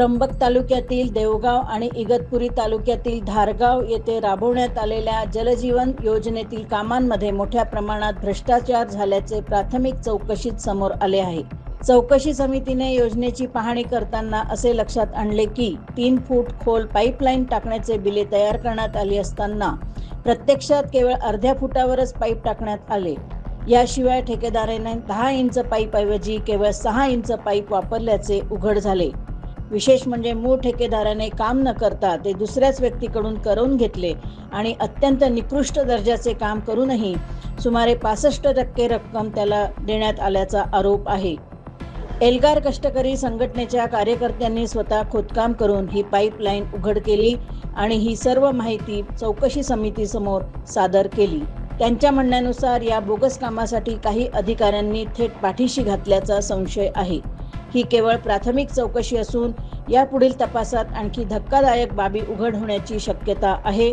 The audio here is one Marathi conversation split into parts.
त्र्यंबक तालुक्यातील देवगाव आणि इगतपुरी तालुक्यातील धारगाव येथे राबवण्यात आलेल्या जलजीवन योजनेतील कामांमध्ये मोठ्या प्रमाणात भ्रष्टाचार झाल्याचे प्राथमिक चौकशीत समोर आले आहे. चौकशी समितीने योजनेची पाहणी करताना असे लक्षात आणले की तीन फूट खोल पाईपलाईन टाकण्याचे बिले तयार करण्यात आली असताना प्रत्यक्षात केवळ अर्ध्या फुटावरच पाईप टाकण्यात आले. याशिवाय ठेकेदाराने दहा इंच पाईपऐवजी केवळ सहा इंच पाईप वापरल्याचे उघड झाले. विशेष म्हणजे मूळ ठेकेदाराने काम न करता ते दुसऱ्याच व्यक्तीकडून करून घेतले आणि अत्यंत निकृष्ट दर्जाचे काम करूनही सुमारे पासष्ट टक्के रक्कम त्याला देण्यात आल्याचा आरोप आहे. एल्गार कष्टकरी संघटनेच्या कार्यकर्त्यांनी स्वतः खोदकाम करून ही पाईपलाईन उघड केली आणि ही सर्व माहिती चौकशी समितीसमोर सादर केली. त्यांच्या म्हणण्यानुसार या बोगस कामासाठी काही अधिकाऱ्यांनी थेट पाठीशी घातल्याचा संशय आहे. ही केवळ प्राथमिक चौकशी असून यापुढील तपासात आणखी धक्कादायक बाबी उघड होण्याची शक्यता आहे.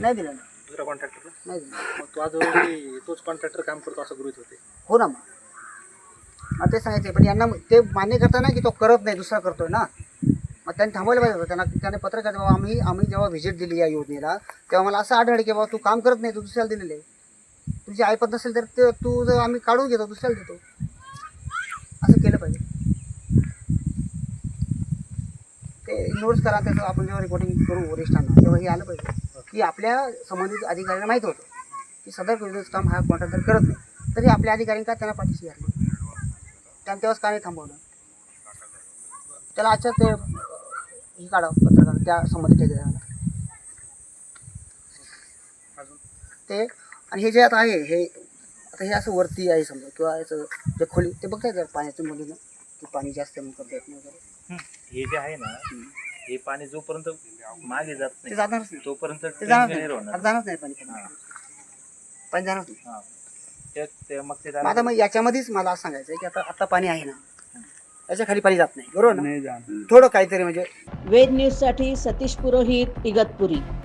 नाही दिलं ना. दुसऱ्या कॉन्ट्रॅक्टरला नाही दिलं. मग तो आज तोच कॉन्ट्रॅक्टर काम करतो असं गृहित होते. हो ना मग. मग ते सांगायचे पण यांना ते मान्य करताना की तो करत नाही दुसरा करतोय ना. मग त्यांनी थांबवायला पाहिजे होतं. त्यांना त्याने पत्र काय बाबा आम्ही आम्ही जेव्हा व्हिजिट दिली या योजनेला तेव्हा मला असं आढळलं की बाबा तू काम करत नाही तू दुसऱ्याला दिलेलं आहे. तुझी ऐपत नसेल तर ते तू जर आम्ही काढून घेतो दुसऱ्याला देतो असं केलं पाहिजे इन्व्हर्स करा त्याचं आपण जेव्हा रिपोर्टिंग करू वरिष्ठांना तेव्हा हे आलं पाहिजे. की आपल्या संबंधित अधिकाऱ्यांना माहीत होतं की सदर योजनेचं काम हा कॉन्ट्रॅक्टर करत नाही. तरी आपल्या अधिकाऱ्यांनी का त्यांना पाठीशी घातलं? त्यांनी तेव्हाच का नाही थांबवलं. त्याला आजच्या ते हे काढा पत्रकार त्या संबंधित अजून? ते आणि हे जे आता आहे हे आता हे असं वरती आहे समजा किंवा याचं जे खोली ते बघता येतं पाण्याच्या मुलीनं की पाणी जास्त म्हणून करता येत नाही वगैरे. हे जे आहे ना हे पाणी जोपर्यंत मागे जात ते नाही जाणारच नाही. तोपर्यंत ते जाणार नाही. होणार जाणारच नाही पाणी हा. पाणी जाणार नाही. हा. मग मग आता मग याच्यामध्येच मला असं सांगायचं आहे की आता आता पाणी आहे ना. याच्या खाली पाणी जात नाही. बरोबर ना? थोडं काहीतरी म्हणजे वेद न्यूजसाठी सतीश पुरोहित इगतपुरी.